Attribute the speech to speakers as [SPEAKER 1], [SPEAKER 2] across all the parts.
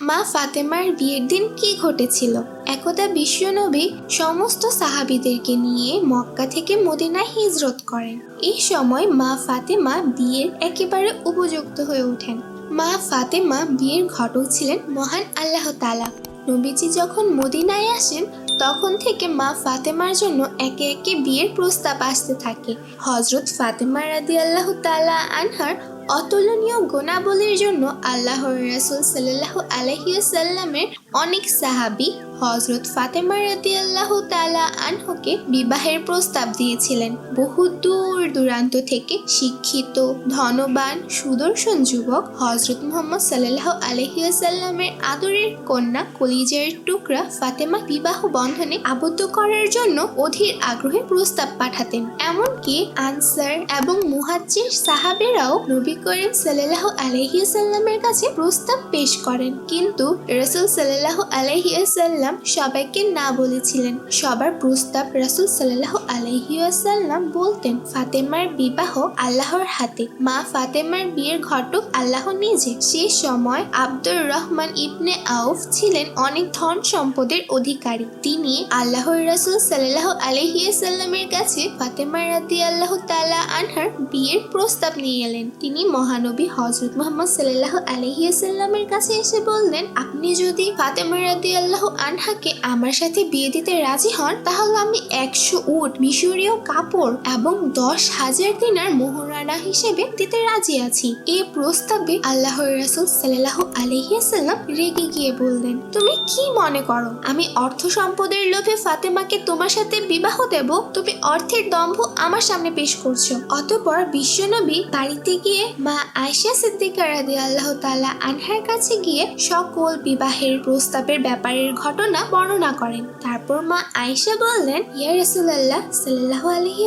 [SPEAKER 1] মা ফাতেমার বিয়ের দিন কি ঘটেছিল? একদা বিশ্বনবী সমস্ত সাহাবিদেরকে নিয়ে মক্কা থেকে মদিনায় হিজরত করেন। এই সময় মা ফাতেমা বিয়ের একেবারে উপযুক্ত হয়ে ওঠেন। মা ফাতেমা বিয়ের ঘটক ছিলেন মহান আল্লাহ তালা নবীজি যখন মদিনায় আসেন, তখন থেকে মা ফাতেমার জন্য একে একে বিয়ের প্রস্তাব আসতে থাকে। হজরত ফাতেমা রাদি আল্লাহ তালা আনহার অতুলনীয় গুণাবলীর জন্য আল্লাহর রাসুল সাল্লাহ আলহিউসাল্লামের অনেক সাহাবী হজরত ফাতেমা রাদি আল্লাহ তালা আনহকে বিবাহের প্রস্তাব দিয়েছিলেন। বহু দূর দূরান্ত থেকে শিক্ষিত, ধনবান, সুদর্শন যুবক হজরত মোহাম্মদ সাল্লাহ আলহিউসাল্লামের আদরের কন্যা কলিজের টুকরা ফাতেমা বিবাহ বন্ধনে আবদ্ধ করার জন্য অধীর আগ্রহে প্রস্তাব পাঠাতেন। এমনকি আনসার এবং মুহাজ্জির সাহাবেরাও নবী করিম সাল্লাহ আলহিউসাল্লামের কাছে প্রস্তাব পেশ করেন। কিন্তু রসুল সাল্লাহ আলহিউসাল্লাম সবাইকে না বলেছিলেন। সবার প্রস্তাব রসুল সাল্লাহ আলহিউসাল্লাম বলতেন, ফাতেমার বিবাহ আল্লাহর হাতে, মা ফাতেমার বিয়ের ঘটক আল্লাহ নিজে। সে সময় আব্দুর রহমান ইবনে আউফ ছিলেন অনেক ধন সম্পদের অধিকারী। তিনি আল্লাহর রাসূল সাল্লাহ আলহিউসাল্লামের কাছে ফাতেমা রাদি আল্লাহ তালা আনহার বিয়ের প্রস্তাব নিয়ে এলেন। তিনি মহানবী হজরত মোহাম্মদ সাল্লাহ আলহিউসাল্লামের কাছে এসে বললেন, আপনি যদি ফাতেমা রাদি আল্লাহ আনহাকে আমার সাথে বিয়ে দিতে রাজি হন, তাহলে আমি একশো উট মিশরীয় কাপড় এবং দশ হাজার দিনার মোহরানা হিসেবে দিতে রাজি আছি। এই প্রস্তাবে আল্লাহর রাসুল সাল্লাহ আলহিয়াসাল্লাম রেগে গিয়ে বললেন, তুমি কি মনে করো? আমি অর্থ সম্পদের লোভে ফাতেমাকে তোমার সাথে বিবাহ দেব? তুমি অর্থের দম্ভ আমার সামনে পেশ করছ। অতঃপর বিশ্বনবী বাড়িতে গিয়ে মা আয়সা সিদ্দিকা রাদি আল্লাহ তালা আনহার কাছে গিয়ে সকল বিবাহের প্রস্তাবের ব্যাপারের ঘটনা বর্ণনা করেন। তারপর মা আয়েশা বললেন, ইয়া রাসূলুল্লাহ, সাল্লাল্লাহু আলাইহি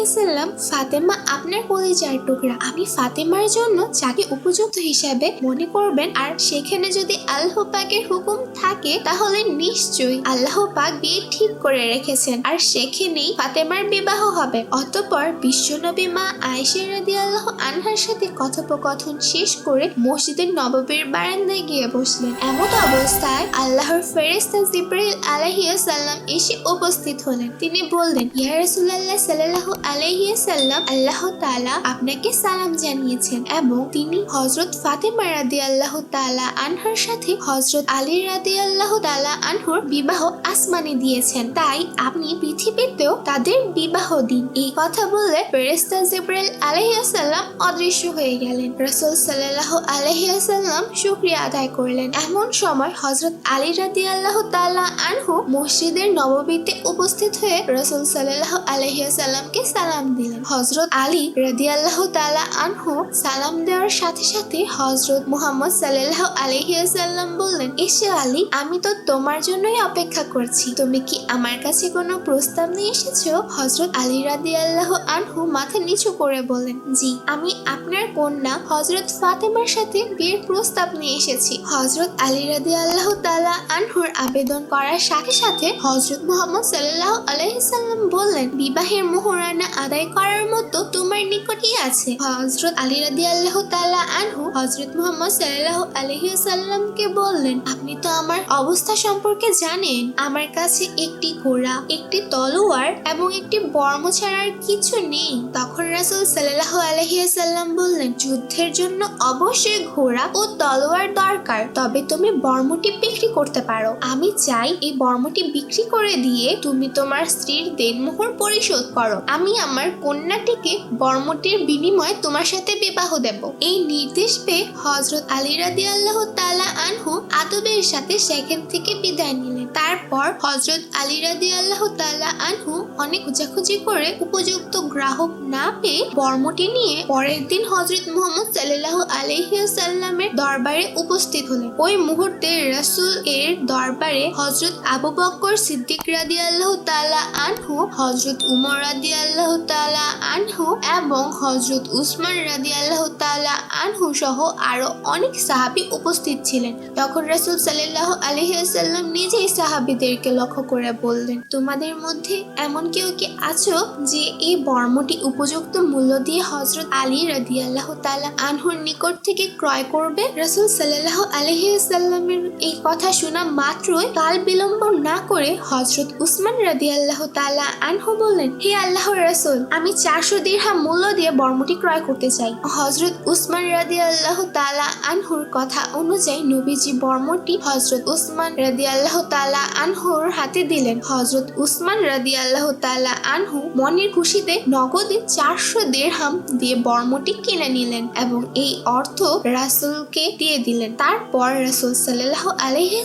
[SPEAKER 1] ফাতেমা আপনার কলিজার টুকরা। আমি ফাতেমার জন্য যাকে উপযুক্ত হিসাবে মনে করবেন, আর সেখানে যদি আল্লাহ পাকের হুকুম থাকে, তাহলে নিশ্চয়ই আল্লাহ পাক বিয়ে ঠিক করে রেখেছেন, আর সেখানেই ফাতেমার বিবাহ হবে। অতঃপর বিশ্বনবী মা আয়েশা আল্লাহ আনহার সাথে কথোপকথন শেষ করে মসজিদের নববীর বারান্দায় গিয়ে বসলেন। এমন অবস্থায় আল্লাহর ফেরেশতা জিব্রাইল আলাইহিসসালাম এসে উপস্থিত হলেন। তিনি বললেন, ইয়া রাসূলুল্লাহ সাল্লাল্লাহু আলাইহিসসাল্লাম আল্লাহ তাআলা আপনাকে সালাম জানিয়েছেন এবং তিনি হযরত ফাতেমা রাদিয়াল্লাহু তাআলা আনহার সাথে হযরত আলী রাদিয়াল্লাহু তাআলা আনহুর বিবাহ আসমানে দিয়েছেন। তাই আপনি পৃথিবীতেও তাদের বিবাহ দিন। এই কথা বলে ফেরেশতা জিব্রাইল আলাইহিসসালাম অদৃশ্য হয়ে গেলেন। রাসূল সাল্লাল্লাহু আলাইহিসসালাম শুকরিয়া আদায় করলেন। এমন সময় হযরত আলী রাদিয়াল্লাহু তাআলা আনহু মসজিদের নববীতে উপস্থিত হয়ে রসুল সাল্লাহ আলহিয়াসাল্লামকে সালাম দিলেন। হজরত আলী রাদিয়াল্লাহ তালা আনহু সালাম দেওয়ার সাথে সাথে হজরত মুহাম্মদ সাল্লাহ আলহিয়াসাল্লাম বললেন, এসে আলী, আমি তো তোমার জন্যই অপেক্ষা করছি। তুমি কি আমার কাছে কোনো প্রস্তাব নিয়ে এসেছ? হজরত আলী রাদিয়াল্লাহ আনহু মাথা নিচু করে বলেন জি, আমি আপনার কন্যা হজরত ফাতেমার সাথে বিয়ের প্রস্তাব নিয়ে এসেছি। হজরত আলী রাদি আল্লাহ তালা আনহুর আবেদন করার সাথে সাথে হজরত মোহাম্মদ সাল্লাহ আলাইসাল্লাম বললেন, বিবাহের মোহরানা আদায় করার মতো তোমার নিকটই আছে। হজরত আলী রাদি আল্লাহ তালা আনহু হজরত মোহাম্মদ সাল্লাহ আলহিসাল্লামকে বললেন, আপনি তো আমার অবস্থা সম্পর্কে জানেন। আমার কাছে একটি ঘোড়া, একটি তলোয়ার এবং একটি বর্ম ছাড়ার কিছু নেই। তখন রাসুল সাল্লাহ আলহিসাল্লাম বললেন, যুদ্ধের জন্য অবশ্যই ঘোড়া ও তলোয়ার দরকার, তবে তুমি বর্মটি বিক্রি করতে পারো। আমি চাই এই বর্মটি বিক্রি করে দিয়ে তুমি তোমার স্ত্রীর দেনমোহর পরিশোধ করো। আমি আমার কন্যাটিকে বর্মটির বিনিময়ে তোমার সাথে বিবাহ দেব। এই নির্দেশ পেয়ে হজরত আলী রাদি আল্লাহ তালা আনহু আদবের সাথে সেখান থেকে বিদায় নিলেন। তারপর হজরত আলী রাদি আল্লাহ তালা আনহু অনেক খোঁজাখুঁজি করে উপযুক্ত গ্রাহক না পেয়ে বর্মটি নিয়ে পরের দিন হজরত মোহাম্মদ সাল্লাহ আলহিসাল্লামের দরবারে উপস্থিত হলেন। ওই মুহূর্তে রাসূল এর দরবারে হজরত আবু বক্কর সিদ্দিক রাদি আল্লাহ তালা আনহু হজরত উমর রাদি আল্লাহ আনহু এবং হজরত উসমান রাদি আল্লাহ তালা আনহু সহ আরও অনেক সাহাবী উপস্থিত ছিলেন। তখন রাসূল সাল্লাল্লাহু আলাইহি ওয়াসাল্লাম নিজেই সাহাবীদেরকে লক্ষ্য করে বললেন, তোমাদের মধ্যে এমন কেউ কি আছো যে এই বর্মটি উপযুক্ত মূল্য দিয়ে হজরত আলী রাদিয়াল্লাহু তাআলা আনহুর নিকট থেকে ক্রয় করবে? রাসূল সাল্লাল্লাহু আলাইহি সাল্লামের এই কথা শোনা মাত্রই কাল বিলম্ব না করে হজরত উসমান রাদিয়াল্লাহু তাআলা আনহু বললেন, হে আল্লাহ রাসূল, আমি চারশো দিরহাম মূল্য দিয়ে বর্মটি ক্রয় করতে চাই। হজরত উসমান রাদিয়াল্লাহু তাআলা আনহুর কথা অনুযায়ী নবীজি বর্মটি হজরত উসমান রাদিয়াল্লাহু তাআলা আনহুর হাতে দিলেন। হজরত উসমান রাদিয়াল্লাহু তাআলা আনহু মনের খুশিতে নগদে চারশো দেড়হাম দিয়ে বর্মটি কিনে নিলেন এবং এই অর্থ রাসুলকে দিয়ে দিলেন। তারপর রাসুল সাল্লাহ আলাইহি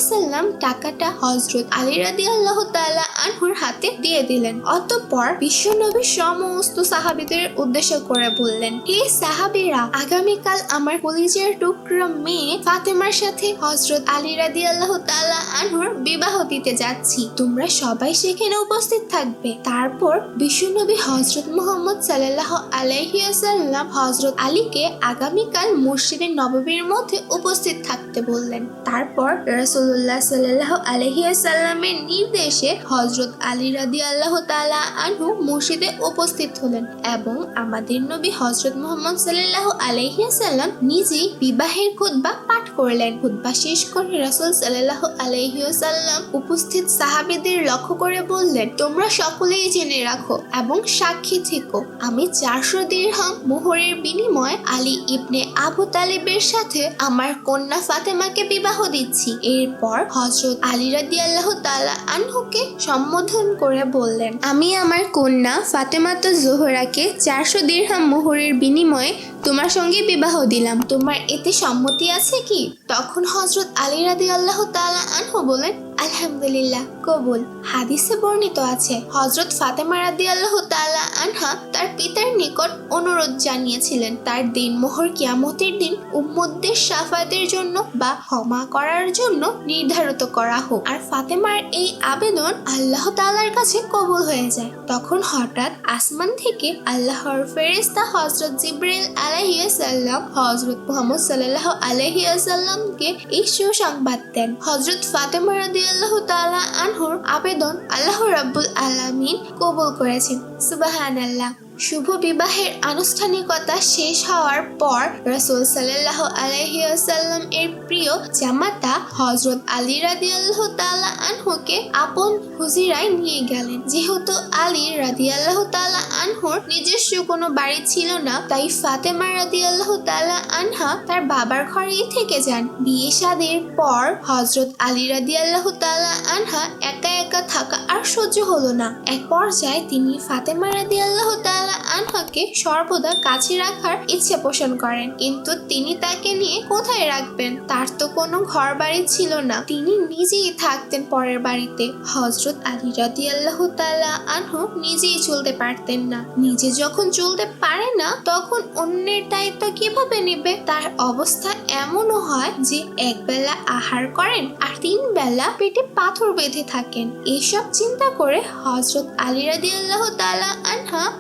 [SPEAKER 1] টাকাটা হজরত আলী রাদিয়াল্লাহু তাআলা আনহুর হাতে দিয়ে দিলেন। অতঃপর বিশ্বনবী সমস্ত সাহাবিদের উদ্দেশ্য করে বললেন, হে সাহাবীরা, আগামীকাল আমার কলিজের টুকরা মেয়ে ফাতেমার সাথে হজরত আলী রাদিয়াল্লাহু তাআলা আনহুর বিবাহ দিতে যাচ্ছি। তোমরা সবাই সেখানে উপস্থিত থাকবে। তারপর বিশ্বনবী হজরত মোহাম্মদ সাল্লাল্লাহু আলাইহি ওয়াসাল্লাম হজরত আলীকে আগামীকাল মসজিদে নববীর মধ্যে উপস্থিত থাকতে বললেন। তারপর রাসূলুল্লাহ সাল্লাহ আলাইহি ওয়াসাল্লামের নির্দেশে হজরত আলী রাদি আল্লাহ তাআলা আনহু মসজিদে উপস্থিত হলেন এবং আমাদের নবী হজরত মোহাম্মদ সাল্লাল্লাহু আলাইহি ওয়াসাল্লাম নিজেই বিবাহের খুতবা পাঠ করলেন। খুতবা শেষ করে রাসূল সাল্লাল্লাহু আলাইহি ওয়াসাল্লাম উপস্থিত সাহাবীদের লক্ষ্য করে বললেন, তোমরা সকলেই জেনে রাখো এবং সাক্ষী থেকো, আমি চারশো দিরহাম মোহরের বিনিময়ে আলী ইবনে আবু তালেবের সাথে আমার কন্যা ফাতেমাকে বিবাহ দিচ্ছি। এরপর হজরত আলী রাদি আল্লাহ তাআলা আনহুকে সম্বোধন করে বললেন আমি আমার কন্যা ফাতেমাতো জোহরাকে চারশো দীর্হাম মোহরের বিনিময়ে তোমার সঙ্গে বিবাহ দিলাম। তোমার এতে সম্মতি আছে কি? তখন হজরত আলী রাদি আল্লাহ তালা আনহু বলেন, আলহামদুলিল্লাহ, কবুল। হাদিসে বর্ণিত আছে হজরত ফাতেমা রাদি আল্লাহ তালা আনহা তার পিতার নিকট অনুরোধ জানিয়েছিলেন, তার দিন মোহর কিয়ামতের দিন উম্মদের সাফাতের জন্য বা ক্ষমা করার জন্য নির্ধারিত করা হোক। আর ফাতেমার এই আবেদন আল্লাহ তাআলার কাছে কবুল হয়ে যায়। তখন হঠাৎ আসমান থেকে আল্লাহর ফেরেশতা হজরত জিব্রাইল আলাইহিসাল্লাম হজরত মুহাম্মদ সাল্লাল্লাহু আলাইহিসাল্লামকে এই সুসংবাদ দেন। হজরত ফাতেমা আল্লাহ তাআলা আনহুর আবেদন আল্লাহ রাব্বুল আলামিন কবুল করেছেন। সুবহানাল্লাহ। শুভ বিবাহের আনুষ্ঠানিকতা শেষ হওয়ার পর রসুল সাল্লাহ আলহিউসাল্লাম এর প্রিয় জামাতা হজরত আলী রাদিয়াল্লাহ তালা আনহুকে আপন হুজিরায় নিয়ে গেলেন। যেহেতু আলী রাদিয়াল্লাহ তালা আনহুর নিজস্ব কোনো বাড়ি ছিল না, তাই ফাতেমা রাদিয়াল্লাহ তালা আনহা তার বাবার ঘরেই থেকে যান। বিয়ে শাদের পর হজরত আলী রাদিয়াল্লাহ তালা আনহা একা একা থাকা আর সহ্য হলো না। এক পর্যায়ে তিনি ফাতেমা রাদিয়াল্লাহ তালা আনহাকে সর্বদা কাছে রাখার ইচ্ছে পোষণ করেন। কিন্তু তিনি তাকে নিয়ে কোথায় রাখবেন? তার তো কোনো ঘর বাড়ি ছিল না। তিনি নিজেই থাকতেন পরের বাড়িতে। হজরত আলী রাদি আল্লাহ তালা আনহু নিজেই চলতে পারতেন না। নিজে যখন চলতে পারে না, তখন অন্যের দায়িত্ব কীভাবে নেবে? তার অবস্থা এমনও হয় যে একবেলা আহার করেন আর তিন বেলা পেটে পাথর বেঁধে থাকেন। এসব চিন্তা করে হজরত আলী রাদি আল্লাহ তালা আনহা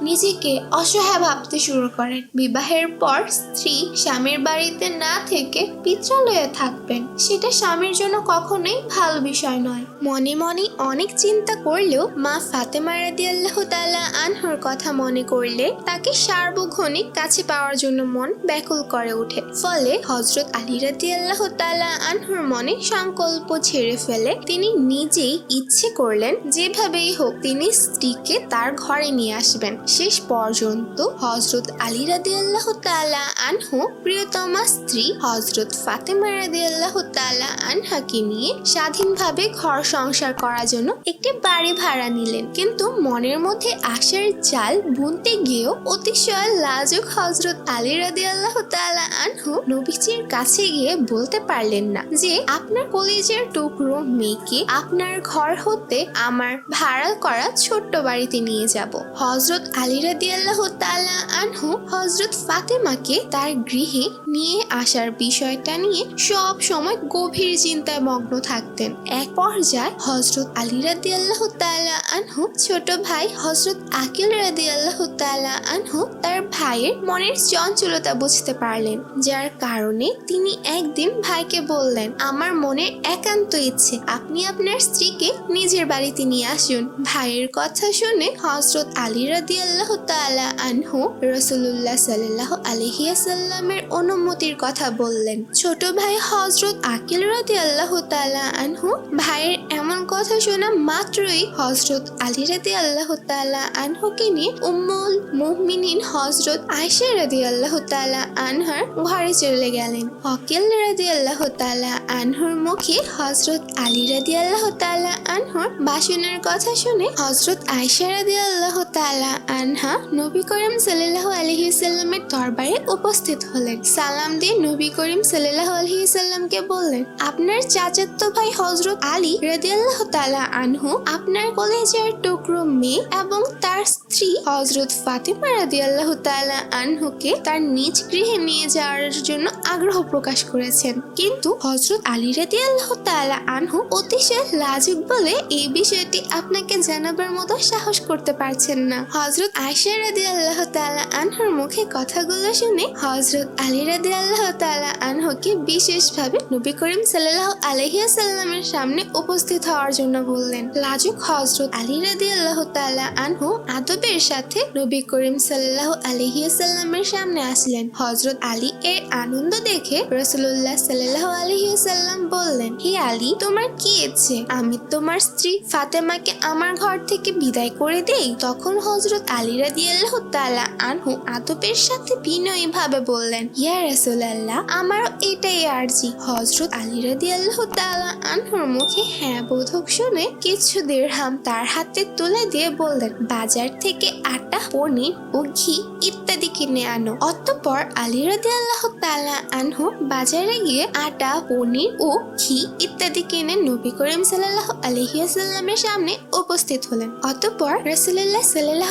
[SPEAKER 1] নিজেকে অসহায় ভাবতে শুরু করেন। বিবাহের পর স্ত্রী স্বামীর বাড়িতে না থেকে পিত্রালয়ে থাকবেন। সেটা স্বামীর জন্য কখনোই ভালো বিষয় নয়। মনে মনে অনেক চিন্তা করলেও মা ফাতেমা রাদি আল্লাহ তালা আনহর কথা মনে করলে তাকে সার্বক্ষণিক কাছে পাওয়ার জন্য মন ব্যাকুল করে ওঠে। ফলে হজরত আলী রাদি আল্লাহ তালা আনহর মনে সংকল্প ছেড়ে ফেলে তিনি নিজেই ইচ্ছে করলেন যেভাবেই হোক তিনি স্ত্রীকে তার ঘরে নিয়ে আসবেন। শেষ পর্যন্ত হজরত আলী রাদি আল্লাহ তালা আনহু, প্রিয়তমা স্ত্রী হজরত ফাতেমা রাদি আল্লাহ তালা আনহাকে নিয়ে স্বাধীনভাবে ঘর সংসার করার জন্য একটি বাড়ি ভাড়া নিলেন। কিন্তু মনের মধ্যে আশার চাল বুনতে গিয়েও অতিশয় লাজুক হজরত আলী রাদি আল্লাহ তালা আনহু নবীজির কাছে গিয়ে বলতে পারলেন না যে, আপনার কলেজের টুকরো মেয়েকে আপনার ঘর হতে আমার ভাড়া করা ছোট্ট বাড়িতে নিয়ে যাব। হজরত আলী রাদি আল্লাহ তালা আনহু হজরত ফাতেমাকে তার গৃহে নিয়ে আসার বিষয়টা নিয়ে সব সময় গভীর চিন্তায় মগ্ন থাকতেন। এক পর্যায়ে হজরত আলী রাদি আল্লাহ তালা আনহু, ছোট ভাই হজরত আকিল রাদি আল্লাহ তালা আনহু তার ভাইয়ের মনের চঞ্চলতা বুঝতে পারলেন, যার কারণে তিনি একদিন ভাইকে বললেন, আমার মনের একান্ত ইচ্ছে, আপনি আপনার স্ত্রীকে নিজের বাড়িতে নিয়ে আসুন। ভাইয়ের কথা শুনে হজরত আলী রাদি আল্লাহ তালা আনহু রসুল্লাহ সাল্লাহ আলহিয়াসাল্লামের অনুমতির কথা বললেন। ছোট ভাই হজরত আকিল রাদি আল্লাহ তালা আনহু ভাইয়ের এমন কথা শোনা মাত্রই হজরত আলী রাদি আল্লাহ তালা আনহুকে নিয়ে উম্মুল মুহমিনিন হজরত আয়সা রাদি আল্লাহ তালা আনহার ঘরে চলে গেলেন। অকিল রাদি আল্লাহ তালা আনহুর মুখে হজরত আলী রাদি আল্লাহ তালা আনহুর বাসনের কথা শুনে হজরত আয়সা রাদি আল্লাহ তালা আনহা নবী করিম সাল্লাহ আলহিসাল্লামের দরবারে উপস্থিত হলেন। সালাম দিয়ে নবী করিম সাল্লাহ আলহিসাল্লামকে বললেন, আপনার চাচাতো ভাই হজরত আলী রাদি আল্লাহ তালা আনহু আপনার কলেজের টুকরো মেয়ে এবং তার স্ত্রী হজরত ফাতেমা রাদি আল্লাহ তালা আনহুকে তার নিজ গৃহে নিয়ে যাওয়ার জন্য আগ্রহ প্রকাশ করেছেন। কিন্তু হজরত আলী রাদি আল্লাহ তালা আনহু অতিশয় লাজুক বলে এই বিষয়টি আপনাকে জানাবার মতো সাহস করতে পারছেন না। হজরত আয়সা রাদি আল্লাহ তালা আনহুর মুখে কথাগুলো শুনে হজরত আলী রাদি আল্লাহ তালা আনহকে বিশেষভাবে নবী করিম সাল্লাহ আলহিয়াসাল্লামের সামনে উপস্থিত হওয়ার জন্য বললেন। লাজুক হজরত আলী রাদি আল্লাহ তালা আনহু আদবের সাথে নবী করিম সাল্লাহ আলহিয়াসাল্লামের সামনে আসলেন। হজরত আলী এর আনন্দ দেখে রসুল্লাহ সাল্লাহ আলহিয়াসাল্লাম বললেন, হে আলী, তোমার কি ইচ্ছে? আমি তোমার স্ত্রী ফাতেমাকে আমার ঘর থেকে বিদায় করে দেই? তখন হজরত আলী রাদি আল্লাহ তালা আনহু আদবের সাথে বিনয়ী ভাবে বললেন, ইয়া রসুল্লাহ আমারও এটাই আরজি। হজরত আলী রাদি আল্লাহ তালা আনহুর মুখে হ্যাঁ বোধক শুনে কিছু দেড়হাম তার হাতে তুলে দিয়ে বললেন, বাজার থেকে আটা, পনির ও ঘি ইত্যাদি কিনে আনো। অতঃপর আলী রাদি আল্লাহ তালা আনহু বাজারে গিয়ে আটা, পনির ও ঘি ইত্যাদি কিনে নবী করিম সাল্লাহ আলহিয়াসাল্লামের সামনে উপস্থিত হলেন। অতঃপর রসুল্লাহ সাল্লাহ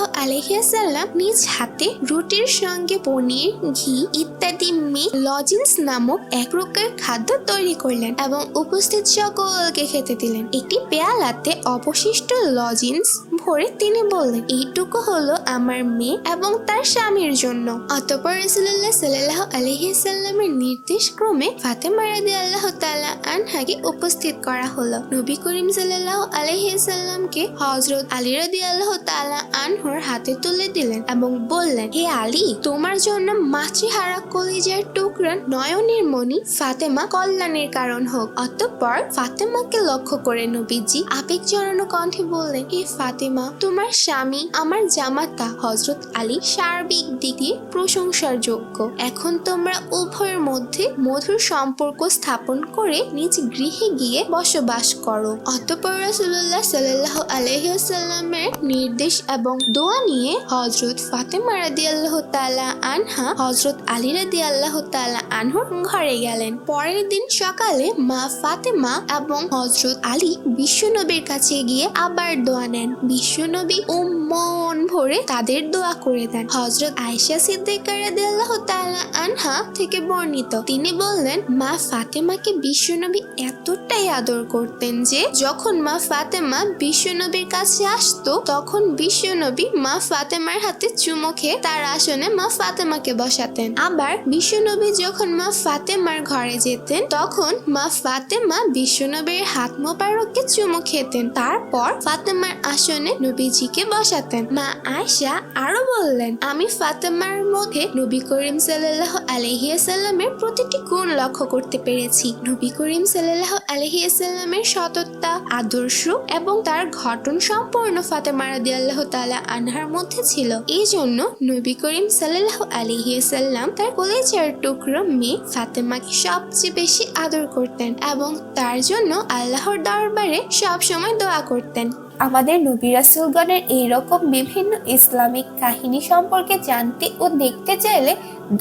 [SPEAKER 1] আলহিয়াসাল্লাম নিজ হাতে, রুটির সঙ্গে পনির, ঘি ইত্যাদি মে লজিন্স নামক এক প্রকার খাদ্য তৈরি করলেন এবং উপস্থিত সকলকে খেতে দিলেন। একটি পেয়ালাতে অবশিষ্ট লজিন্স ভরে তিনি বললেন, এইটুকু হলো আমার মেয়ে এবং তার স্বামীর জন্য। অতপর রসুল্লাহ সাল্লাহ আলহিসাল্লামের নির্দেশ ক্রমে ফাতেমা রাদি আল্লাহ তালা আনহাকে উপস্থিত করা হলো। নবী করিম সাল্লাহ আলহিসাল্লামকে হজরত আলী রাদি আল্লাহ তালা আনহর হাতে তুলে দিলেন এবং বললেন, হে আলী, তোমার জন্য মাতৃহারা কলিজার টুকরা নয়নের মণি ফাতেমা কল্যাণের কারণ হোক। অতঃপর ফাতেমাকে লক্ষ্য করে নবীজি আবেগ জড়ানো কণ্ঠে বললেন, হে ফাতেমা, তোমার স্বামী আমার জামাতা হজরত আলী সার্বিক দিক প্রশংসার যোগ্য এখন তোমরা উভয়ের মধ্যে মধুর সম্পর্ক স্থাপন করে নিজ গৃহে গিয়ে বসবাস করো। অতঃপর রাসূলুল্লাহ সাল্লাহ আলহিহাল্লামের নির্দেশ এবং দোয়া নিয়ে হজরত ফাতেমা রাদি আল্লাহ তালা আনহা হজরত আলী রাদি আল্লাহ তালা আনহুর ঘরে গেলেন। পরের দিন সকালে মা ফাতেমা এবং হজরত আলী বিশ্বনবীর কাছে গিয়ে আবার দোয়া নেন। বিশ্বনবী ও মন ভরে তাদের দোয়া করে দেন। হজরত আয়সা সিদ্দিকা রাদি আল্লাহ তালা আনহা থেকে বর্ণিত। তিনি বললেন, মা ফাতেমাকে বিশ্বনবী এতটাই আদর করতেন যে, যখন মা ফাতেমা বিশ্বনবীর কাছে আসতো, তখন বিশ্বনবী মা ফাতেমার হাতে চুমো খেয়ে তার আসনে মা ফাতেমাকে বসাতেন। আবার বিশ্বনবী যখন মা ফাতেমার ঘরে যেতেন, তখন মা ফাতেমা বিশ্বনবীর হাত মোবারককে চুমু খেতেন। তারপর ফাতেমার আসনে নবীজিকে বসাতেন। মা আয়সা আরও বললেন, আমি ফাতেমার মধ্যে নবী করিম সাল্লাহ আলহিয়াসাল্লামের প্রতিটি গুণ লক্ষ্য করতে পেরেছি। নবী করিম সাল্লাহ আলহিয়াসাল্লামের সততা, আদর্শ এবং তার ঘটন সম্পূর্ণ ফাতেমা রাদি আল্লাহ তালা আনহার মধ্যে ছিল এই জন্য নবী করিম সাল্লাহ আলহিয়াসাল্লাম তার কলেজের টুকরো মেয়ে ফাতেমাকে সবচেয়ে বেশি আদর করতেন এবং তার জন্য আল্লাহর দরবারে সব সময় দোয়া করতেন।
[SPEAKER 2] আমাদের নবী রাসূলগণের এইরকম বিভিন্ন ইসলামিক কাহিনী সম্পর্কে জানতে ও দেখতে চাইলে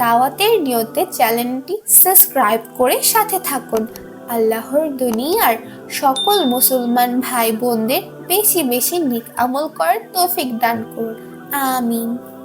[SPEAKER 2] দাওয়াতের নিয়তে চ্যানেলটি সাবস্ক্রাইব করে সাথে থাকুন। আল্লাহর দুনিয়ার সকল মুসলমান ভাই বোনদের বেশি বেশি নিক আমল করার তৌফিক দান করুন। Amin.